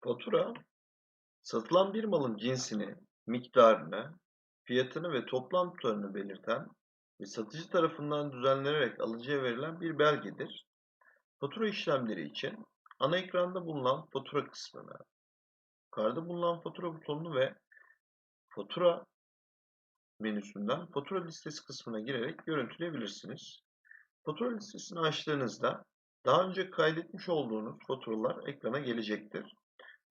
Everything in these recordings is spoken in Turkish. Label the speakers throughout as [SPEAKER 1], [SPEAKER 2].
[SPEAKER 1] Fatura, satılan bir malın cinsini, miktarını, fiyatını ve toplam tutarını belirten ve satıcı tarafından düzenlenerek alıcıya verilen bir belgedir. Fatura işlemleri için ana ekranda bulunan fatura kısmını, yukarıda bulunan fatura butonunu ve fatura menüsünden fatura listesi kısmına girerek görüntüleyebilirsiniz. Fatura listesini açtığınızda daha önce kaydetmiş olduğunuz faturalar ekrana gelecektir.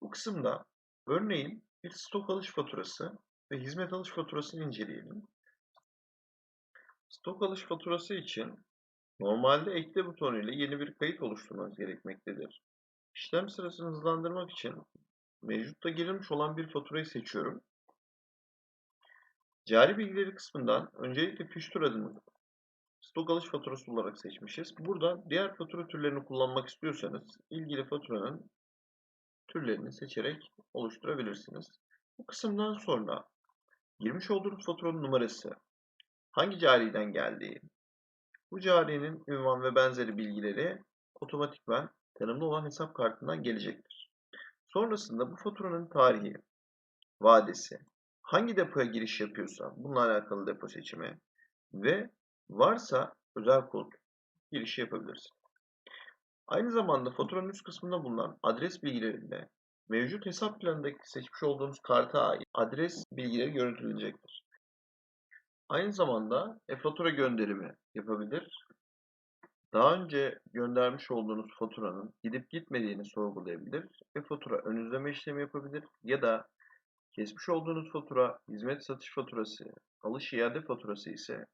[SPEAKER 1] Bu kısımda örneğin bir stok alış faturası ve hizmet alış faturasını inceleyelim. Stok alış faturası için normalde ekle butonu ile yeni bir kayıt oluşturmanız gerekmektedir. İşlem sırasını hızlandırmak için mevcutta girilmiş olan bir faturayı seçiyorum. Cari bilgileri kısmından öncelikle fiştur adını stok alış faturası olarak seçmişiz. Burada diğer fatura türlerini kullanmak istiyorsanız ilgili faturanın türlerini seçerek oluşturabilirsiniz. Bu kısımdan sonra girmiş olduğunuz faturanın numarası, hangi cariden geldiği, bu carinin ünvan ve benzeri bilgileri otomatikman tanımlı olan hesap kartından gelecektir. Sonrasında bu faturanın tarihi, vadesi, hangi depoya giriş yapıyorsa bununla alakalı depo seçimi ve varsa özel kod girişi yapabilirsin. Aynı zamanda faturanın üst kısmında bulunan adres bilgilerinde mevcut hesap planındaki seçmiş olduğunuz karta ait adres bilgileri görüntülenecektir. Aynı zamanda e-fatura gönderimi yapabilir. Daha önce göndermiş olduğunuz faturanın gidip gitmediğini sorgulayabilir. E-fatura ön izleme işlemi yapabilir ya da kesmiş olduğunuz fatura hizmet satış faturası, alış iade faturası ise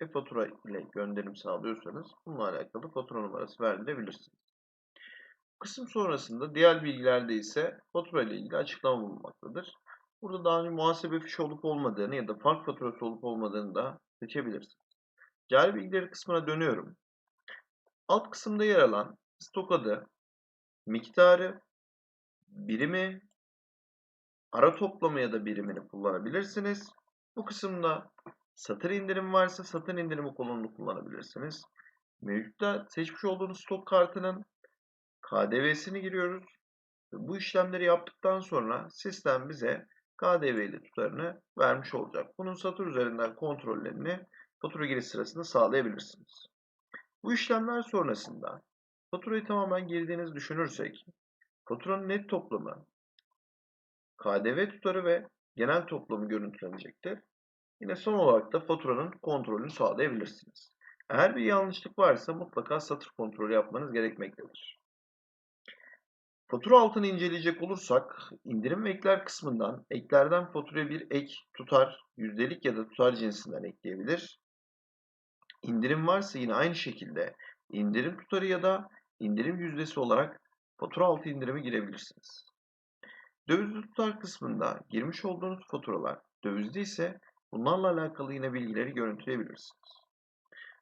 [SPEAKER 1] e-fatura ile gönderim sağlıyorsanız bununla alakalı fatura numarası verdirebilirsiniz. Kısım sonrasında diğer bilgilerde ise fatura ile ilgili açıklama bulunmaktadır. Burada daha önce muhasebe fişi olup olmadığını ya da fark faturası olup olmadığını da seçebilirsiniz. Cari bilgileri kısmına dönüyorum. Alt kısımda yer alan stok adı, miktarı, birimi, ara toplamı ya da birimini kullanabilirsiniz. Bu kısımda satır indirim varsa satır indirimi kolonunu kullanabilirsiniz. Mevcutta seçmiş olduğunuz stok kartının KDV'sini giriyoruz. Bu işlemleri yaptıktan sonra sistem bize KDV'li tutarını vermiş olacak. Bunun satır üzerinden kontrollerini fatura giriş sırasında sağlayabilirsiniz. Bu işlemler sonrasında faturayı tamamen girdiğinizi düşünürsek faturanın net toplamı, KDV tutarı ve genel toplamı görüntülenecektir. Yine son olarak da faturanın kontrolünü sağlayabilirsiniz. Eğer bir yanlışlık varsa mutlaka satır kontrolü yapmanız gerekmektedir. Fatura altını inceleyecek olursak indirim ve ekler kısmından eklerden faturaya bir ek, tutar, yüzdelik ya da tutar cinsinden ekleyebilir. İndirim varsa yine aynı şekilde indirim tutarı ya da indirim yüzdesi olarak fatura altı indirimi girebilirsiniz. Dövizli tutar kısmında girmiş olduğunuz faturalar dövizli ise bunlarla alakalı yine bilgileri görüntüleyebilirsiniz.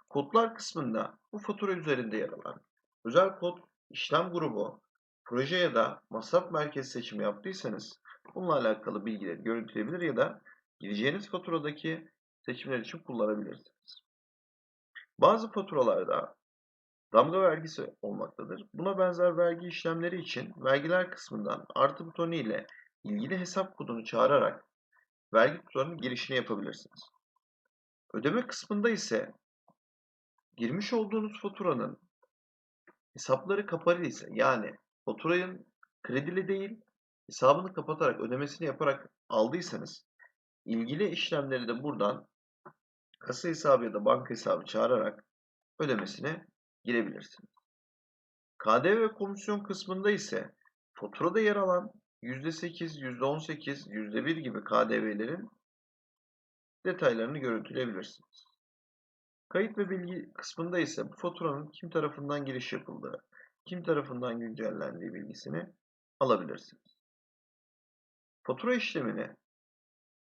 [SPEAKER 1] Kodlar kısmında bu fatura üzerinde yer alan özel kod, işlem grubu, proje ya da masraf merkezi seçimi yaptıysanız bununla alakalı bilgileri görüntüleyebilir ya da gireceğiniz faturadaki seçimler için kullanabilirsiniz. Bazı faturalarda damga vergisi olmaktadır. Buna benzer vergi işlemleri için vergiler kısmından artı butonu ile ilgili hesap kodunu çağırarak vergi tutarının girişini yapabilirsiniz. Ödeme kısmında ise girmiş olduğunuz faturanın hesapları kapalı yani faturanın kredili değil hesabını kapatarak ödemesini yaparak aldıysanız ilgili işlemleri de buradan kasa hesabı ya da banka hesabı çağırarak ödemesine girebilirsiniz. KDV ve komisyon kısmında ise faturada yer alan %8, %18, %1 gibi KDV'lerin detaylarını görüntüleyebilirsiniz. Kayıt ve bilgi kısmında ise bu faturanın kim tarafından giriş yapıldığı, kim tarafından güncellendiği bilgisini alabilirsiniz. Fatura işlemini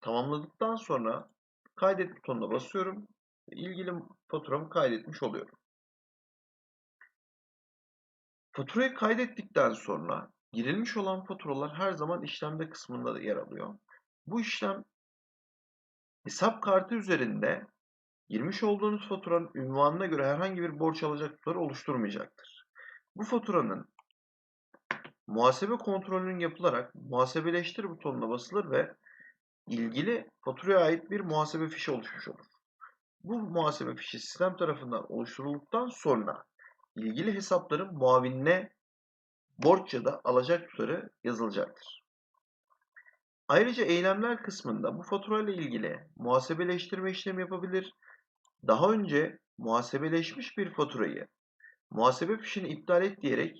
[SPEAKER 1] tamamladıktan sonra kaydet butonuna basıyorum ve ilgili faturamı kaydetmiş oluyorum. Faturayı kaydettikten sonra girilmiş olan faturalar her zaman işlemde kısmında da yer alıyor. Bu işlem hesap kartı üzerinde girmiş olduğunuz faturanın ünvanına göre herhangi bir borç alacak tutarı oluşturmayacaktır. Bu faturanın muhasebe kontrolünün yapılarak muhasebeleştir butonuna basılır ve ilgili faturaya ait bir muhasebe fişi oluşmuş olur. Bu muhasebe fişi sistem tarafından oluşturulduktan sonra ilgili hesapların muavinine borç da alacak tutarı yazılacaktır. Ayrıca eylemler kısmında bu faturayla ilgili muhasebeleştirme işlemi yapabilir. Daha önce muhasebeleşmiş bir faturayı muhasebe fişini iptal et diyerek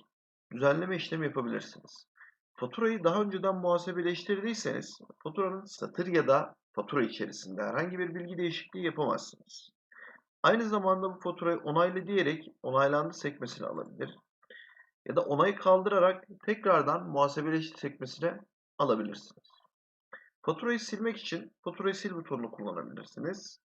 [SPEAKER 1] düzenleme işlemi yapabilirsiniz. Faturayı daha önceden muhasebeleştirdiyseniz faturanın satır ya da fatura içerisinde herhangi bir bilgi değişikliği yapamazsınız. Aynı zamanda bu faturayı onaylı diyerek onaylandı sekmesini alabilir. Ya da onayı kaldırarak tekrardan muhasebeleşti sekmesine alabilirsiniz. Faturayı silmek için faturayı sil butonunu kullanabilirsiniz.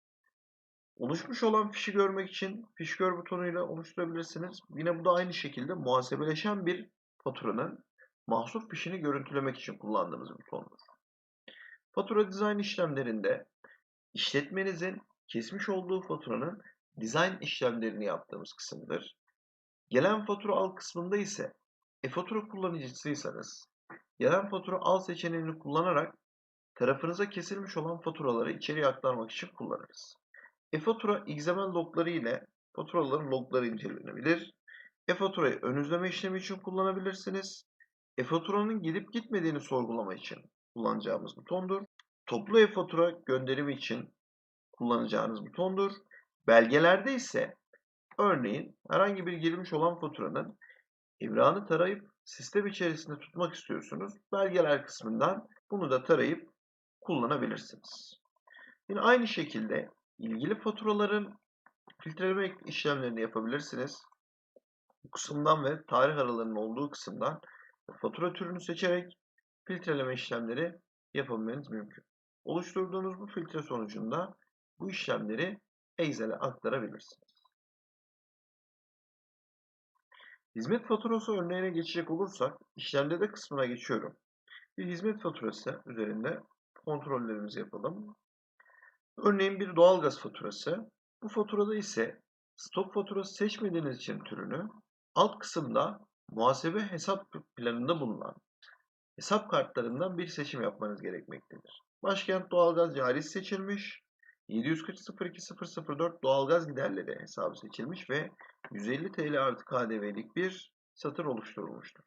[SPEAKER 1] Oluşmuş olan fişi görmek için fiş gör butonuyla oluşturabilirsiniz. Yine bu da aynı şekilde muhasebeleşen bir faturanın mahsur fişini görüntülemek için kullandığımız butondur. Fatura dizayn işlemlerinde işletmenizin kesmiş olduğu faturanın dizayn işlemlerini yaptığımız kısımdır. Gelen fatura al kısmında ise e-fatura kullanıcısıysanız gelen fatura al seçeneğini kullanarak tarafınıza kesilmiş olan faturaları içeriye aktarmak için kullanırız. E-fatura XML logları ile faturaların logları incelenebilir. E-faturayı ön izleme işlemi için kullanabilirsiniz. E-faturanın gidip gitmediğini sorgulama için kullanacağımız butondur. Toplu e-fatura gönderimi için kullanacağınız butondur. Belgelerde ise örneğin herhangi bir girmiş olan faturanın ibrağını tarayıp sistem içerisinde tutmak istiyorsunuz. Belgeler kısmından bunu da tarayıp kullanabilirsiniz. Yine aynı şekilde ilgili faturaların filtreleme işlemlerini yapabilirsiniz. Bu kısımdan ve tarih aralarının olduğu kısımdan fatura türünü seçerek filtreleme işlemleri yapabilmeniz mümkün. Oluşturduğunuz bu filtre sonucunda bu işlemleri Excel'e aktarabilirsiniz. Hizmet faturası örneğine geçecek olursak işlemlerde kısmına geçiyorum. Bir hizmet faturası üzerinde kontrollerimizi yapalım. Örneğin bir doğalgaz faturası. Bu faturada ise stok faturası seçmediğiniz için türünü alt kısımda muhasebe hesap planında bulunan hesap kartlarından bir seçim yapmanız gerekmektedir. Başkent doğalgaz cari seçilmiş. 740.02.004 doğalgaz giderleri hesabı seçilmiş ve 150 TL artı KDV'lik bir satır oluşturulmuştur.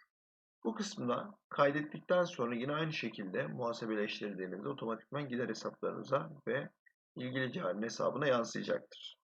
[SPEAKER 1] Bu kısımda kaydettikten sonra yine aynı şekilde muhasebeleştirdiğinizde otomatikman gider hesaplarınıza ve ilgili cari hesabına yansıyacaktır.